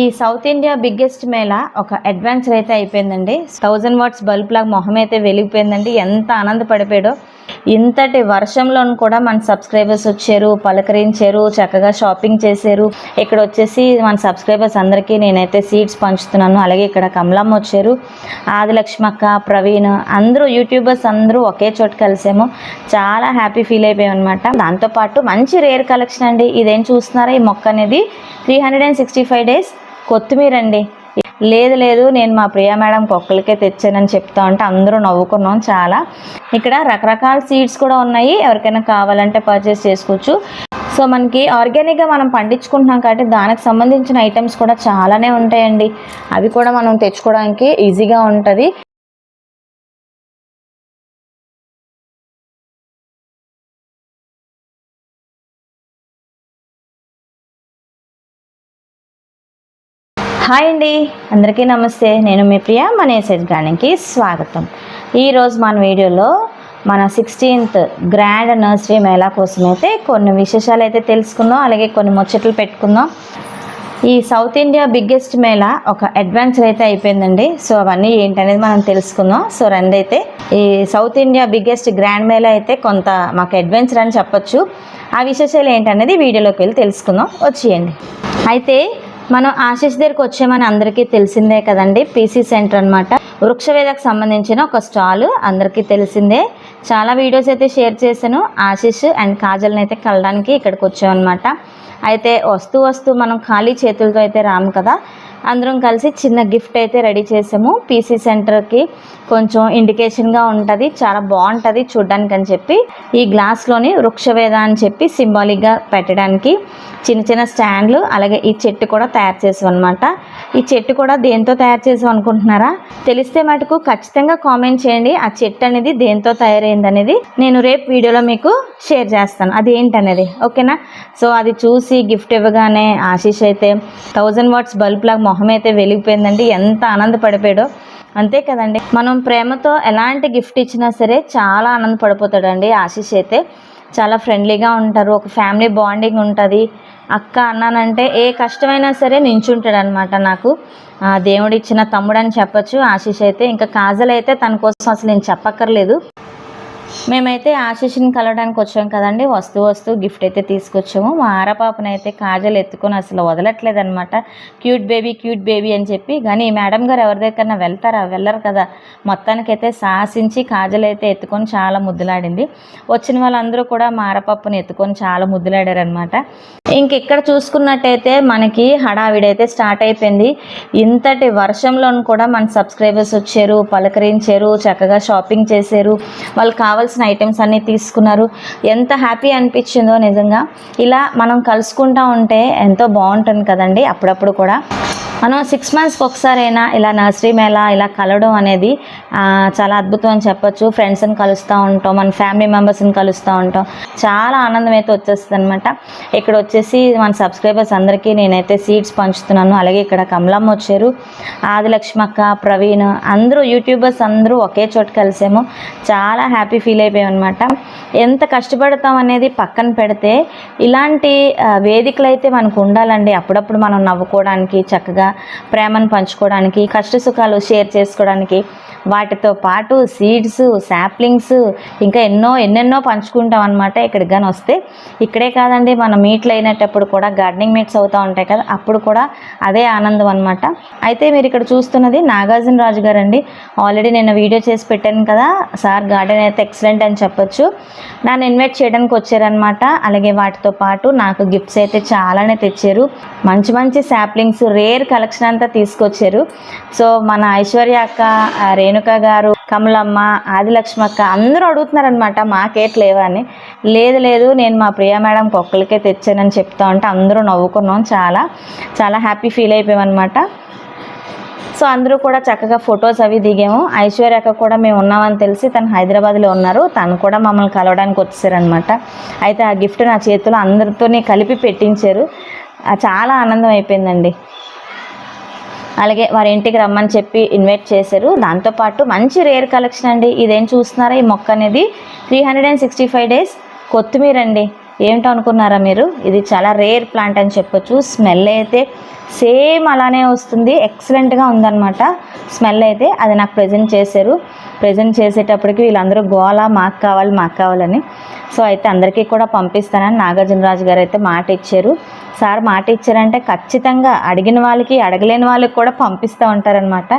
ఈ south India biggest Mela ఒక adventure అయితే అయిపోయిందండి. థౌజండ్ వాట్స్ బల్బ్ లాగా మొహం అయితే వెలిగిపోయిందండి. ఎంత ఆనందపడిపోయాడో. ఇంతటి వర్షంలోనూ కూడా మన సబ్స్క్రైబర్స్ వచ్చారు పలకరించారు చక్కగా షాపింగ్ చేశారు. ఇక్కడ వచ్చేసి మన సబ్స్క్రైబర్స్ అందరికీ నేనైతే సీట్స్ పంచుతున్నాను. అలాగే ఇక్కడ కమలమ్మ వచ్చారు ఆదిలక్ష్మక్క ప్రవీణ్ అందరూ యూట్యూబర్స్ అందరూ ఒకే చోట కలిసాము. చాలా హ్యాపీ ఫీల్ అయిపోయాం అనమాట దాంతోపాటు మంచి రేర్ కలెక్షన్ అండి. ఇదేం చూస్తున్నారా? ఈ మొక్క అనేది three hundred and sixty five days కొత్తిమీర అండి లేదు లేదు నేను మా ప్రియా మేడం ఒక్కరికే తెచ్చానని చెప్తా ఉంటే అందరూ నవ్వుకున్నాం చాలా. ఇక్కడ రకరకాల సీడ్స్ కూడా ఉన్నాయి. ఎవరికైనా కావాలంటే పర్చేస్ చేసుకోవచ్చు. సో మనకి ఆర్గానిక్గా మనం పండించుకుంటున్నాం కాబట్టి దానికి సంబంధించిన ఐటమ్స్ కూడా చాలానే ఉంటాయండి. అవి కూడా మనం తెచ్చుకోవడానికి ఈజీగా ఉంటుంది. హాయ్ అండి. అందరికీ నమస్తే. నేను మీ ప్రియా మన ఎస్ఎస్ గార్డెన్కి స్వాగతం. ఈరోజు మన వీడియోలో మన సిక్స్టీన్త్ గ్రాండ్ నర్సరీ మేళా కోసం అయితే కొన్ని విశేషాలు అయితే తెలుసుకుందాం అలాగే కొన్ని ముచ్చట్లు పెట్టుకుందాం. ఈ సౌత్ ఇండియా బిగ్గెస్ట్ మేళా ఒక అడ్వెంచర్ అయితే అయిపోయిందండి. సో అవన్నీ ఏంటనేది మనం తెలుసుకుందాం. సో రండి అయితే ఈ south India biggest grand mela అయితే కొంత మాకు అడ్వెంచర్ అని చెప్పొచ్చు. ఆ విశేషాలు ఏంటనేది వీడియోలోకి వెళ్ళి తెలుసుకుందాం. వచ్చేయండి. అయితే మనం ఆశీష్ దగ్గరికి వచ్చామని అందరికీ తెలిసిందే కదండి పీసీ సెంటర్ అనమాట వృక్షవేదకు సంబంధించిన ఒక స్టాల్ అందరికీ తెలిసిందే. చాలా వీడియోస్ అయితే షేర్ చేశాను ఆశీష్ అండ్ కాజల్ని అయితే కలడానికి ఇక్కడికి వచ్చామన్నమాట. అయితే వస్తూ వస్తూ మనం ఖాళీ చేతులతో అయితే రాము కదా అందరం కలిసి చిన్న గిఫ్ట్ అయితే రెడీ చేసాము. పీసీ సెంటర్కి కొంచెం ఇండికేషన్గా ఉంటుంది. చాలా బాగుంటుంది చూడ్డానికి అని చెప్పి. ఈ గ్లాస్లోని వృక్షవేద అని చెప్పి సింబాలిక్గా పెట్టడానికి చిన్న చిన్న స్టాండ్లు అలాగే ఈ చెట్టు కూడా తయారు చేసాం అనమాట ఈ చెట్టు కూడా దేంతో తయారు చేసాం అనుకుంటున్నారా? తెలిస్తే మటుకు ఖచ్చితంగా కామెంట్ చేయండి. ఆ చెట్టు అనేది దేంతో తయారైంది అనేది నేను రేపు వీడియోలో మీకు షేర్ చేస్తాను. అది ఏంటనేది? ఓకేనా సో అది చూసి గిఫ్ట్ ఇవ్వగానే ఆశీష్ అయితే థౌజండ్ వాట్స్ బల్బ్ లాగా మొహం అయితే వెలిగిపోయిందండి. ఎంత ఆనందపడిపోయాడో. అంతే కదండి. మనం ప్రేమతో ఎలాంటి గిఫ్ట్ ఇచ్చినా సరే చాలా ఆనందపడిపోతాడండి ఆశీష్ అయితే. చాలా ఫ్రెండ్లీగా ఉంటారు. ఒక ఫ్యామిలీ బాండింగ్ ఉంటుంది. అక్క అన్నానంటే ఏ కష్టమైనా సరే నించుంటాడనమాట నాకు. ఆ, దేవుడు ఇచ్చిన తమ్ముడు అని చెప్పొచ్చు ఆశీష్ అయితే. ఇంకా కాజల్ అయితే తన కోసం అసలు నేను చెప్పక్కర్లేదు. మేమైతే ఆశీష్ని కలవడానికి వచ్చాం కదండి. వస్తూ వస్తూ గిఫ్ట్ అయితే తీసుకొచ్చాము. మా ఆరపాపను అయితే కాజల్ ఎత్తుకొని అసలు వదలట్లేదు అనమాట క్యూట్ బేబీ క్యూట్ బేబీ అని చెప్పి. కానీ మేడం గారు ఎవరి దగ్గరన్నా వెళ్తారా? వెళ్ళరు కదా. మొత్తానికైతే సాహసించి కాజల్ అయితే ఎత్తుకొని చాలా ముద్దులాడింది. వచ్చిన వాళ్ళందరూ కూడా మా ఆరపప్పుని ఎత్తుకొని చాలా ముద్దులాడారనమాట ఇంక ఇక్కడ చూసుకున్నట్టయితే మనకి హడావిడైతే స్టార్ట్ అయిపోయింది. ఇంతటి వర్షంలోనూ కూడా మన సబ్స్క్రైబర్స్ వచ్చారు పలకరించారు చక్కగా షాపింగ్ చేశారు. వాళ్ళు కావాల్సిన ఐటమ్స్ అన్నీ తీసుకున్నారు. ఎంత హ్యాపీ అనిపించిందో నిజంగా. ఇలా మనం కలుసుకుంటా ఉంటే ఎంతో బాగుంటుంది కదండి అప్పుడప్పుడు కూడా. మనం సిక్స్ మంత్స్కి ఒకసారైనా ఇలా నర్సరీ మేళ ఇలా కలవడం అనేది చాలా అద్భుతం అని చెప్పొచ్చు. ఫ్రెండ్స్ని కలుస్తూ ఉంటాం మన ఫ్యామిలీ మెంబర్స్ని కలుస్తూ ఉంటాం. చాలా ఆనందం అయితే వచ్చేస్తుంది అనమాట ఇక్కడ వచ్చేసి మన సబ్స్క్రైబర్స్ అందరికీ నేనైతే సీట్స్ పంచుతున్నాను. అలాగే ఇక్కడ కమలమ్మ వచ్చారు ఆదిలక్ష్మక్క ప్రవీణ్ అందరూ యూట్యూబర్స్ అందరూ ఒకే చోట కలిసాము. చాలా హ్యాపీ ఫీల్ అయిపోయాం అనమాట ఎంత కష్టపడతాం అనేది పక్కన పెడితే ఇలాంటి వేదికలు అయితే మనకు ఉండాలండి. అప్పుడప్పుడు మనం నవ్వుకోవడానికి చక్కగా ప్రేమను పంచుకోవడానికి కష్ట సుఖాలు షేర్ చేసుకోవడానికి వాటితో పాటు సీడ్స్ శాప్లింగ్స్ ఇంకా ఎన్నో ఎన్నెన్నో పంచుకుంటాం అనమాట ఇక్కడికి కానీ వస్తే. ఇక్కడే కాదండి మన మీట్లు అయినప్పుడు కూడా గార్డెనింగ్ మీట్స్ అవుతూ ఉంటాయి కదా అప్పుడు కూడా అదే ఆనందం అనమాట అయితే మీరు ఇక్కడ చూస్తున్నది నాగార్జున రాజు గారు అండి ఆల్రెడీ నేను వీడియో చేసి పెట్టాను కదా సార్ గార్డెన్ అయితే ఎక్సలెంట్ అని చెప్పొచ్చు. నన్ను ఇన్వైట్ చేయడానికి వచ్చారనమాట అలాగే వాటితో పాటు నాకు గిఫ్ట్స్ అయితే చాలానే తెచ్చారు. మంచి మంచి శాప్లింగ్స్ రేర్ కలర్ కలెక్షన్ అంతా తీసుకొచ్చారు. సో మన ఐశ్వర్య అక్క రేణుక గారు కమలమ్మ ఆదిలక్ష్మి అక్క అందరూ అడుగుతున్నారనమాట మాకేట్ లేవా అని. లేదు లేదు నేను మా ప్రియా మేడం ఒక్కరికే తెచ్చానని చెప్తా ఉంటే అందరూ నవ్వుకున్నాం చాలా. చాలా హ్యాపీ ఫీల్ అయిపోయామన్నమాట. సో అందరూ కూడా చక్కగా ఫొటోస్ అవి దిగాము. ఐశ్వర్య అక్క కూడా మేము ఉన్నామని తెలిసి తను హైదరాబాద్లో ఉన్నారు. తను కూడా మమ్మల్ని కలవడానికి వచ్చారనమాట అయితే ఆ గిఫ్ట్ నా చేతిలో అందరితోనే కలిపి పెట్టించారు. చాలా ఆనందం అయిపోయిందండి. అలాగే వారి ఇంటికి రమ్మని చెప్పి ఇన్వైట్ చేశారు. దాంతోపాటు మంచి రేర్ కలెక్షన్ అండి. ఇదేం చూస్తున్నారా? ఈ మొక్క అనేది three hundred and sixty five days కొత్తిమీర అండి. ఏమిటో అనుకున్నారా మీరు? ఇది చాలా రేర్ ప్లాంట్ అని చెప్పొచ్చు. స్మెల్ అయితే సేమ్ అలానే వస్తుంది. ఎక్సలెంట్గా ఉందన్నమాట. స్మెల్ అయితే అది నాకు ప్రజెంట్ చేశారు. ప్రజెంట్ చేసేటప్పటికి వీళ్ళందరూ గోల మాకు కావాలి మాకు కావాలని. సో అయితే అందరికీ కూడా పంపిస్తానని నాగార్జునరాజు గారు అయితే మాట ఇచ్చారు. సార్ మాట ఇచ్చారంటే ఖచ్చితంగా అడిగిన వాళ్ళకి అడగలేని వాళ్ళకి కూడా పంపిస్తూ ఉంటారనమాట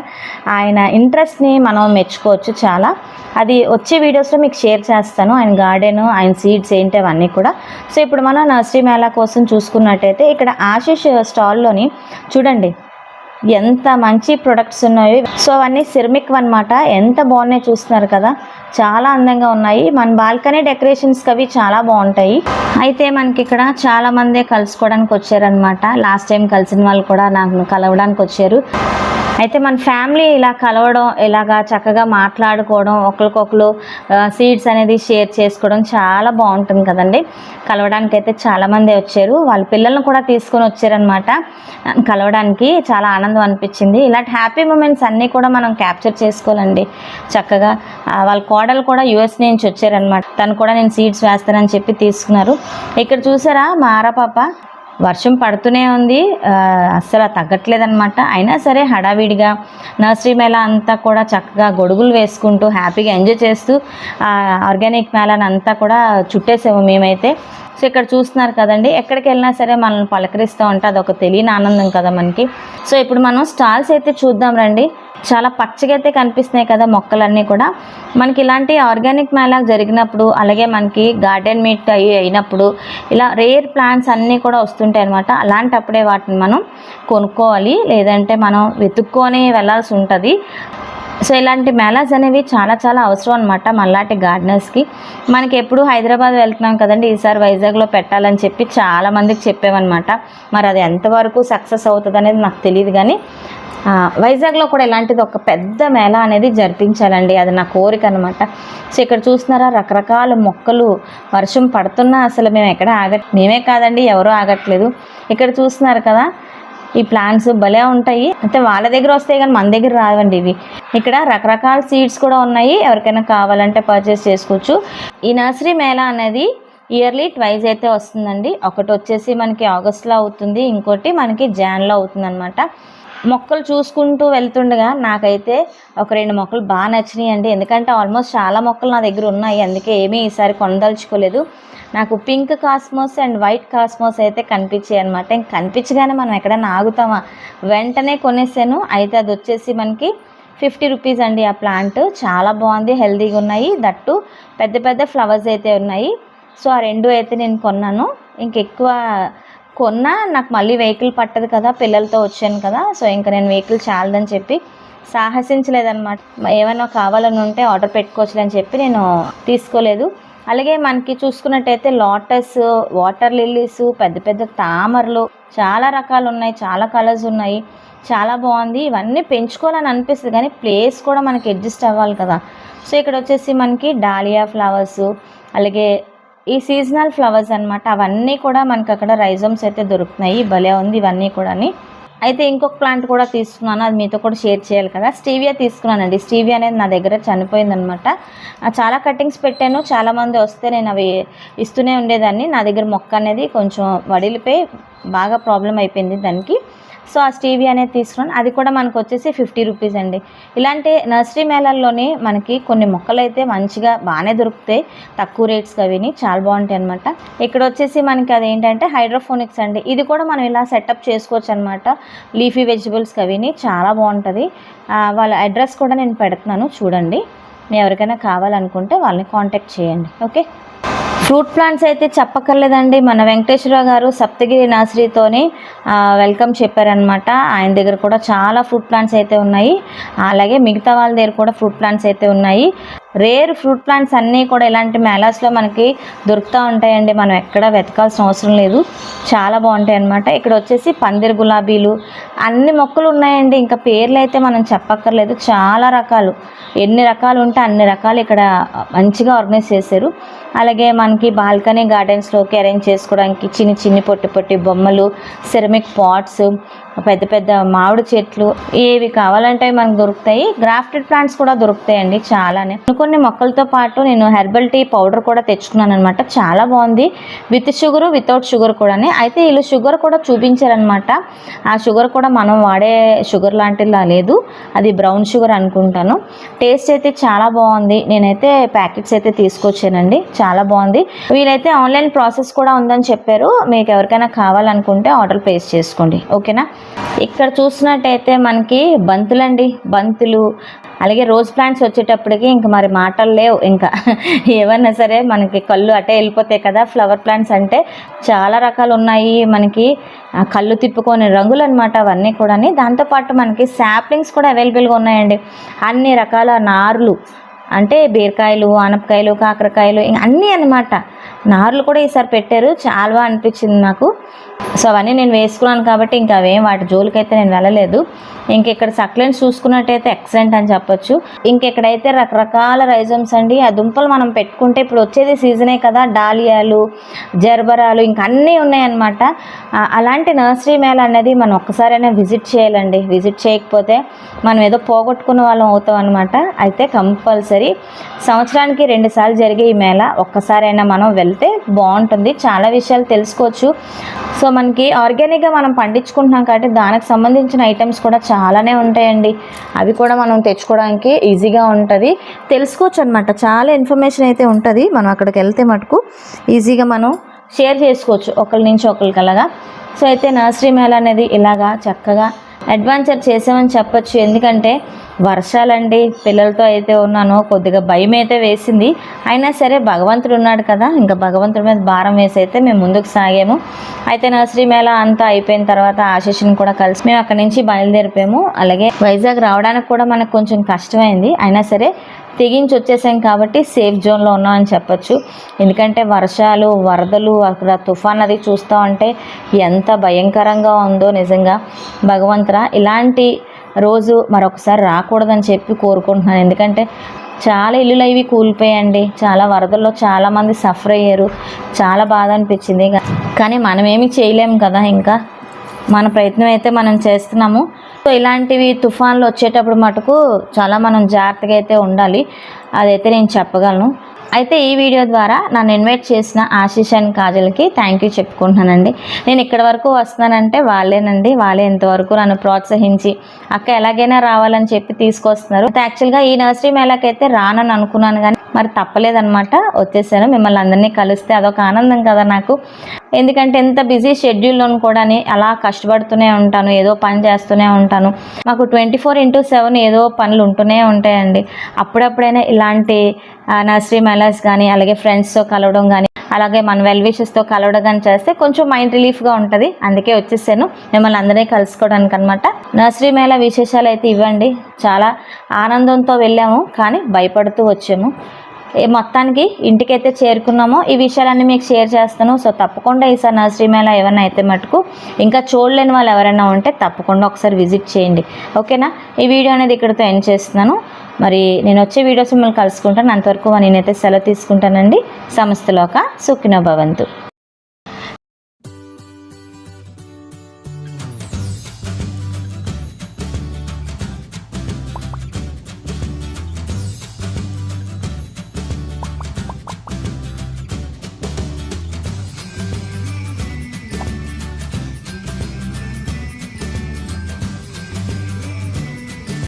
ఆయన ఇంట్రెస్ట్ని మనం మెచ్చుకోవచ్చు చాలా. అది వచ్చే వీడియోస్లో మీకు షేర్ చేస్తాను. ఆయన గార్డెన్ ఆయన సీడ్స్ ఏంటి అవన్నీ కూడా. సో ఇప్పుడు మనం నర్సరీ మేళా కోసం చూసుకున్నట్టయితే ఇక్కడ ఆశీష్ స్టాల్లోని చూడండి ఎంత మంచి ప్రొడక్ట్స్ ఉన్నాయో. సో అవన్నీ సిరమిక్ అన్నమాట ఎంత బాగున్నాయి చూస్తున్నారు కదా. చాలా అందంగా ఉన్నాయి. మన బాల్కనీ డెకరేషన్స్కి అవి చాలా బాగుంటాయి. అయితే మనకి ఇక్కడ చాలా మందే కలుసుకోవడానికి వచ్చారనమాట లాస్ట్ టైం కలిసిన వాళ్ళు కూడా నాకు కలవడానికి వచ్చారు. అయితే మన ఫ్యామిలీ ఇలా కలవడం ఇలాగా చక్కగా మాట్లాడుకోవడం ఒకరికొకరు సీడ్స్ అనేది షేర్ చేసుకోవడం చాలా బాగుంటుంది కదండి. కలవడానికి అయితే చాలామంది వచ్చారు. వాళ్ళ పిల్లల్ని కూడా తీసుకొని వచ్చారనమాట కలవడానికి చాలా ఆనందం అనిపించింది. ఇలాంటి హ్యాపీ మూమెంట్స్ అన్నీ కూడా మనం క్యాప్చర్ చేసుకోవాలండి. చక్కగా వాళ్ళ కోడలు కూడా యుఎస్ నుంచి వచ్చారనమాట తను కూడా నేను సీడ్స్ వేస్తానని చెప్పి తీసుకున్నారు. ఇక్కడ చూసారా మా ఆరపాప వర్షం పడుతూనే ఉంది. అస్సలు తగ్గట్లేదనమాట అయినా సరే హడావిడిగా నర్సరీ మేళ అంతా కూడా చక్కగా గొడుగులు వేసుకుంటూ హ్యాపీగా ఎంజాయ్ చేస్తూ ఆర్గానిక్ మేళాని అంతా కూడా చుట్టేసాము మేమైతే. సో ఇక్కడ చూస్తున్నారు కదండి ఎక్కడికి వెళ్ళినా సరే మనల్ని పలకరిస్తూ ఉంటే అదొక తెలియని ఆనందం కదా మనకి. సో ఇప్పుడు మనం స్టాల్స్ అయితే చూద్దాం రండి. చాలా పచ్చగా అయితే కనిపిస్తున్నాయి కదా మొక్కలన్నీ కూడా. మనకి ఇలాంటి ఆర్గానిక్ మేళా జరిగినప్పుడు అలాగే మనకి గార్డెన్ మీట్ అవి అయినప్పుడు ఇలా రేర్ ప్లాంట్స్ అన్నీ కూడా వస్తుంటాయి అనమాట అలాంటప్పుడే వాటిని మనం కొనుక్కోవాలి లేదంటే మనం వెతుక్కొని వెళ్ళాల్సి ఉంటుంది. సో ఇలాంటి మేళాస్ అనేవి చాలా చాలా అవసరం అనమాట మళ్ళాటి గార్డెనర్స్కి మనకి ఎప్పుడు హైదరాబాద్ వెళ్తున్నాం కదండి ఈసారి వైజాగ్లో పెట్టాలని చెప్పి చాలా మందికి చెప్పామన్నమాట. మరి అది ఎంతవరకు సక్సెస్ అవుతుంది అనేది నాకు తెలియదు కానీ వైజాగ్లో కూడా ఇలాంటిది ఒక పెద్ద మేళ అనేది జరిపించాలండి. అది నా కోరిక అనమాట సో ఇక్కడ చూస్తున్నారా రకరకాల మొక్కలు వర్షం పడుతున్నా అసలు మేము ఎక్కడ ఆగ మేమే కాదండి ఎవరూ ఆగట్లేదు. ఇక్కడ చూస్తున్నారు కదా ఈ ప్లాంట్స్ భలే ఉంటాయి. అంటే వాళ్ళ దగ్గర వస్తాయి కానీ మన దగ్గర రావండి ఇవి. ఇక్కడ రకరకాల సీడ్స్ కూడా ఉన్నాయి. ఎవరికైనా కావాలంటే పర్చేస్ చేసుకోవచ్చు. ఈ నర్సరీ మేళా అనేది ఇయర్లీ ట్వైజ్ అయితే వస్తుందండి. ఒకటి వచ్చేసి మనకి ఆగస్ట్లో అవుతుంది. ఇంకోటి మనకి జాన్లో అవుతుంది అనమాట మొక్కలు చూసుకుంటూ వెళ్తుండగా నాకైతే ఒక రెండు మొక్కలు బాగా నచ్చినాయి అండి ఎందుకంటే ఆల్మోస్ట్ చాలా మొక్కలు నా దగ్గర ఉన్నాయి. అందుకే ఏమీ ఈసారి కొనదలుచుకోలేదు. నాకు pink cosmos and white cosmos అయితే కనిపించాయి అనమాట ఇంక కనిపించగానే మనం ఎక్కడైనా ఆగుతామా? వెంటనే కొనేసాను. అయితే అది వచ్చేసి మనకి ఫిఫ్టీ రూపీస్ అండి ఆ ప్లాంట్. చాలా బాగుంది. హెల్తీగా ఉన్నాయి. దట్టు పెద్ద పెద్ద ఫ్లవర్స్ అయితే ఉన్నాయి. సో ఆ రెండు అయితే నేను కొన్నాను. ఇంకెక్కువ కొన్నా నాకు మళ్ళీ వెహికల్ పట్టదు కదా పిల్లలతో వచ్చాను కదా సో ఇంకా నేను వెహికల్ చాలదని చెప్పి సాహసించలేదన్నమాట. ఏమైనా కావాలని ఉంటే ఆర్డర్ పెట్టుకోవచ్చులని అని చెప్పి నేను తీసుకోలేదు. అలాగే మనకి చూసుకున్నట్టయితే లోటస్ వాటర్ లిల్లీస్ పెద్ద పెద్ద తామరలు చాలా రకాలు ఉన్నాయి చాలా కలర్స్ ఉన్నాయి చాలా బాగుంది. ఇవన్నీ పెంచుకోవాలని అనిపిస్తుంది కానీ ప్లేస్ కూడా మనకి అడ్జస్ట్ అవ్వాలి కదా. సో ఇక్కడ వచ్చేసి మనకి డాలియా ఫ్లవర్స్ అలాగే ఈ సీజనల్ ఫ్లవర్స్ అన్నమాట అవన్నీ కూడా మనకు అక్కడ రైజమ్స్ అయితే దొరుకుతున్నాయి. భలే ఉంది ఇవన్నీ కూడాని. అయితే ఇంకొక ప్లాంట్ కూడా తీసుకున్నాను అది మీతో కూడా షేర్ చేయాలి కదా. స్టీవియా తీసుకున్నానండి. స్టీవియా అనేది నా దగ్గర చనిపోయిందనమాట చాలా కటింగ్స్ పెట్టాను. చాలామంది వస్తే నేను అవి ఇస్తూనే ఉండేదాన్ని. నా దగ్గర మొక్క అనేది కొంచెం వడిలిపోయి బాగా ప్రాబ్లం అయిపోయింది దానికి. సో ఆ స్టీవీ అనేది తీసుకున్నాను. అది కూడా మనకు వచ్చేసి ఫిఫ్టీ రూపీస్ అండి. ఇలాంటి నర్సరీ మేళాల్లోనే మనకి కొన్ని మొక్కలు అయితే మంచిగా బాగానే దొరుకుతాయి. తక్కువ రేట్స్ అవిని చాలా బాగుంటాయి అనమాట ఇక్కడ వచ్చేసి మనకి అది ఏంటంటే హైడ్రోఫోనిక్స్ అండి. ఇది కూడా మనం ఇలా సెటప్ చేసుకోవచ్చు అనమాట లీఫీ వెజిటబుల్స్ అవిని చాలా బాగుంటుంది. వాళ్ళ అడ్రస్ కూడా నేను పెడుతున్నాను. చూడండి. మీ ఎవరికైనా కావాలనుకుంటే వాళ్ళని కాంటాక్ట్ చేయండి. ఓకే? ఫ్రూట్ ప్లాంట్స్ అయితే చెప్పక్కర్లేదండి. మన వెంకటేశ్వరరావు గారు సప్తగిరి నర్సరీతోని వెల్కమ్ చెప్పారనమాట ఆయన దగ్గర కూడా చాలా ఫ్రూట్ ప్లాంట్స్ అయితే ఉన్నాయి. అలాగే మిగతా వాళ్ళ దగ్గర కూడా ఫ్రూట్ ప్లాంట్స్ అయితే ఉన్నాయి. రేర్ ఫ్రూట్ ప్లాంట్స్ అన్నీ కూడా ఇలాంటి మేళాస్లో మనకి దొరుకుతూ ఉంటాయండి. మనం ఎక్కడ వెతకాల్సిన అవసరం లేదు. చాలా బాగుంటాయి అన్నమాట. ఇక్కడ వచ్చేసి పందిరి గులాబీలు అన్ని మొక్కలు ఉన్నాయండి. ఇంకా పేర్లు అయితే మనం చెప్పక్కర్లేదు. చాలా రకాలు. ఎన్ని రకాలు ఉంటే అన్ని రకాలు ఇక్కడ మంచిగా ఆర్గనైజ్ చేశారు. అలాగే మనకి బాల్కనీ గార్డెన్స్లోకి అరేంజ్ చేసుకోవడానికి చిన్ని చిన్ని పొట్టి పొట్టి బొమ్మలు సిరమిక్ పాట్స్ పెద్ద పెద్ద మామిడి చెట్లు ఏవి కావాలంటే మనకు దొరుకుతాయి. గ్రాఫ్టెడ్ ప్లాంట్స్ కూడా దొరుకుతాయండి చాలానే. కొన్ని మొక్కలతో పాటు నేను హెర్బల్ టీ పౌడర్ కూడా తెచ్చుకున్నాను అనమాట చాలా బాగుంది. విత్ షుగర్ వితౌట్ షుగర్ కూడా అయితే వీళ్ళు షుగర్ కూడా చూపించారనమాట ఆ షుగర్ కూడా మనం వాడే షుగర్ లాంటిలా లేదు. అది బ్రౌన్ షుగర్ అనుకుంటాను. టేస్ట్ అయితే చాలా బాగుంది. నేనైతే ప్యాకెట్స్ అయితే తీసుకొచ్చానండి. చాలా బాగుంది. వీలైతే ఆన్లైన్ ప్రాసెస్ కూడా ఉందని చెప్పారు. మీకు ఎవరికైనా కావాలనుకుంటే ఆర్డర్ ప్లేస్ చేసుకోండి. ఓకేనా? ఇక్కడ చూసినట్టయితే మనకి బంతులండి. బంతులు అలాగే రోజ్ ప్లాంట్స్ వచ్చేటప్పటికి ఇంక మరి మాటలు లేవు. ఇంకా ఏమన్నా సరే మనకి కళ్ళు అటే వెళ్ళిపోతాయి కదా. ఫ్లవర్ ప్లాంట్స్ అంటే చాలా రకాలు ఉన్నాయి మనకి. కళ్ళు తిప్పుకొని రంగులు అనమాట అవన్నీ కూడా దాంతోపాటు మనకి శాప్లింగ్స్ కూడా అవైలబుల్గా ఉన్నాయండి. అన్ని రకాల నార్లు అంటే బీరకాయలు ఆనపకాయలు కాకరకాయలు అన్నీ అన్నమాట. నార్లు కూడా ఈసారి పెట్టారు. చాలా బాగా అనిపించింది నాకు. సో అవన్నీ నేను వేసుకున్నాను కాబట్టి ఇంకా అవేం వాటి జోలికైతే నేను వెళ్ళలేదు. ఇంక ఇక్కడ సక్లెన్స్ చూసుకున్నట్టయితే ఎక్సలెంట్ అని చెప్పొచ్చు. ఇంకెక్కడైతే రకరకాల రైజమ్స్ అండి. ఆ దుంపలు మనం పెట్టుకుంటే ఇప్పుడు వచ్చేది సీజనే కదా. డాలియాలు జర్బరాలు ఇంకా అన్నీ ఉన్నాయన్నమాట. అలాంటి నర్సరీ మేళ అనేది మనం ఒక్కసారైనా విజిట్ చేయాలండి. విజిట్ చేయకపోతే మనం ఏదో పోగొట్టుకున్న వాళ్ళం అవుతాం అనమాట అయితే కంపల్సరీ సంవత్సరానికి రెండుసార్లు జరిగే ఈ మేళ. ఒక్కసారైనా మనం వెళ్తే బాగుంటుంది. చాలా విషయాలు తెలుసుకోవచ్చు. సో మనకి ఆర్గానిక్గా మనం పండించుకుంటున్నాం కాబట్టి దానికి సంబంధించిన ఐటమ్స్ కూడా చాలానే ఉంటాయండి. అవి కూడా మనం తెచ్చుకోవడానికి ఈజీగా ఉంటుంది. తెలుసుకోవచ్చు అనమాట చాలా ఇన్ఫర్మేషన్ అయితే ఉంటుంది. మనం అక్కడికి వెళ్తే మటుకు ఈజీగా మనం షేర్ చేసుకోవచ్చు. ఒకరి నుంచి ఒకరికి అలాగా. సో అయితే నర్సరీ మేళ అనేది ఇలాగా చక్కగా అడ్వెంచర్ చేసామని చెప్పొచ్చు. ఎందుకంటే వర్షాలండి పిల్లలతో అయితే ఉన్నాను కొద్దిగా భయం అయితే వేసింది. అయినా సరే భగవంతుడు ఉన్నాడు కదా ఇంకా భగవంతుడి మీద భారం వేసి అయితే మేము ముందుకు సాగాము. అయితే నర్సరీ మేళ అంతా అయిపోయిన తర్వాత ఆశీస్సుని కూడా కలిసి మేము అక్కడి నుంచి బయలుదేరిపోయాము. అలాగే వైజాగ్ రావడానికి కూడా మనకు కొంచెం కష్టమైంది. అయినా సరే తెగించి వచ్చేసాం కాబట్టి సేఫ్ జోన్లో ఉన్నాం అని చెప్పొచ్చు. ఎందుకంటే వర్షాలు వరదలు అక్కడ తుఫాన్ అది చూస్తూ ఉంటే ఎంత భయంకరంగా ఉందో నిజంగా. భగవంతురా ఇలాంటి రోజు మరొకసారి రాకూడదని చెప్పి కోరుకుంటున్నాను. ఎందుకంటే చాలా ఇల్లులు అవి కూలిపోయాయండి. చాలా వరదల్లో చాలామంది సఫర్ అయ్యారు. చాలా బాధ అనిపించింది. కానీ మనమేమి చేయలేము కదా ఇంకా. మన ప్రయత్నం అయితే మనం చేస్తున్నాము. సో ఇలాంటివి తుఫాన్లు వచ్చేటప్పుడు మటుకు చాలా మనం జాగ్రత్తగా అయితే ఉండాలి. అదైతే నేను చెప్పగలను. అయితే ఈ వీడియో ద్వారా నన్ను ఇన్వైట్ చేసిన ఆశీష్ అండ్ కాజల్కి థ్యాంక్ యూ చెప్పుకుంటున్నానండి. నేను ఇక్కడ వరకు వస్తున్నానంటే వాళ్ళేనండి. వాళ్ళే ఇంతవరకు నన్ను ప్రోత్సహించి అక్క ఎలాగైనా రావాలని చెప్పి తీసుకొస్తున్నారు. అయితే యాక్చువల్గా ఈ నర్సరీ మేళకి అయితే రానని అనుకున్నాను కానీ మరి తప్పలేదనమాట వచ్చేసాను. మిమ్మల్ని అందరినీ కలిస్తే అదొక ఆనందం కదా నాకు. ఎందుకంటే ఎంత బిజీ షెడ్యూల్లోను కూడా అలా కష్టపడుతూనే ఉంటాను ఏదో పని చేస్తూనే ఉంటాను. మాకు ట్వంటీ ఫోర్ ఇంటూ సెవెన్ ఏదో పనులు ఉంటూనే ఉంటాయండి. అప్పుడప్పుడైనా ఇలాంటి నర్సరీ మెలర్స్ కానీ అలాగే ఫ్రెండ్స్తో కలవడం కానీ అలాగే మన వెల్ విషెస్తో కలవడం కానీ చేస్తే కొంచెం మైండ్ రిలీఫ్గా ఉంటుంది. అందుకే వచ్చేసాను. మిమ్మల్ని అందరినీ కలుసుకోవడానికి అనమాట నర్సరీ మేళ విశేషాలు అయితే ఇవ్వండి. చాలా ఆనందంతో వెళ్ళాము కానీ భయపడుతూ వచ్చాము. మొత్తానికి ఇంటికైతే చేరుకున్నామో. ఈ విషయాలన్నీ మీకు షేర్ చేస్తాను. సో తప్పకుండా ఈసారి నర్సరీ మేళ ఏమైనా అయితే మటుకు ఇంకా చూడలేని వాళ్ళు ఎవరైనా ఉంటే తప్పకుండా ఒకసారి విజిట్ చేయండి. ఓకేనా? ఈ వీడియో అనేది ఇక్కడితో ఎండ్ చేస్తున్నాను. మరి నేను వచ్చే వీడియోస్ మిమ్మల్ని కలుసుకుంటాను. అంతవరకు నేనైతే సెలవు తీసుకుంటానండి. సంస్థలోక సుఖినో భవంతు.